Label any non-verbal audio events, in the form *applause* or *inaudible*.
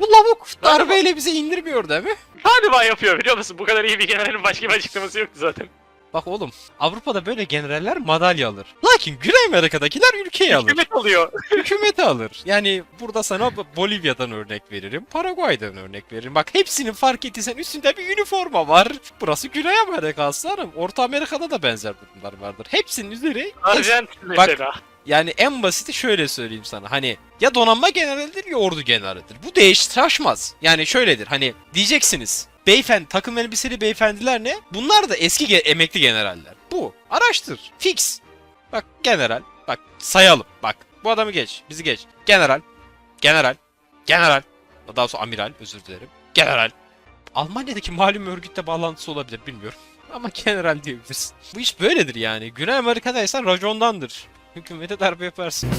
Bu lavuk darbeyle bize indirmiyor değil mi? Galiba yapıyor biliyor musun? Bu kadar iyi bir generalin başka bir açıklaması yoktu zaten. Bak oğlum Avrupa'da böyle generaller madalya alır. Lakin Güney Amerika'dakiler ülkeyi alır. Hükümet oluyor. *laughs* Hükümeti alır. Yani burada sana Bolivya'dan örnek veririm. Paraguay'dan örnek veririm. Bak hepsinin fark ettiysen üstünde bir üniforma var. Burası Güney Amerika aslanım. Orta Amerika'da da benzer durumlar vardır. Hepsinin üzeri Arjantin mesela. Yani en basiti şöyle söyleyeyim sana. Hani ya donanma generalidir ya ordu generalidir. Bu değiş taşmaz. Yani şöyledir. Hani diyeceksiniz. Beyefendi takım elbiseli beyefendiler ne? Bunlar da eski ge- emekli generaller. Bu. Araştır. Fix. Bak general. Bak sayalım. Bak bu adamı geç. Bizi geç. General. General. General. Daha sonra amiral özür dilerim. General. Almanya'daki malum örgütle bağlantısı olabilir bilmiyorum. Ama general diyebilirsin. Bu iş böyledir yani. Güney Amerika'daysan racondandır. Hükümete darbe yaparsınız.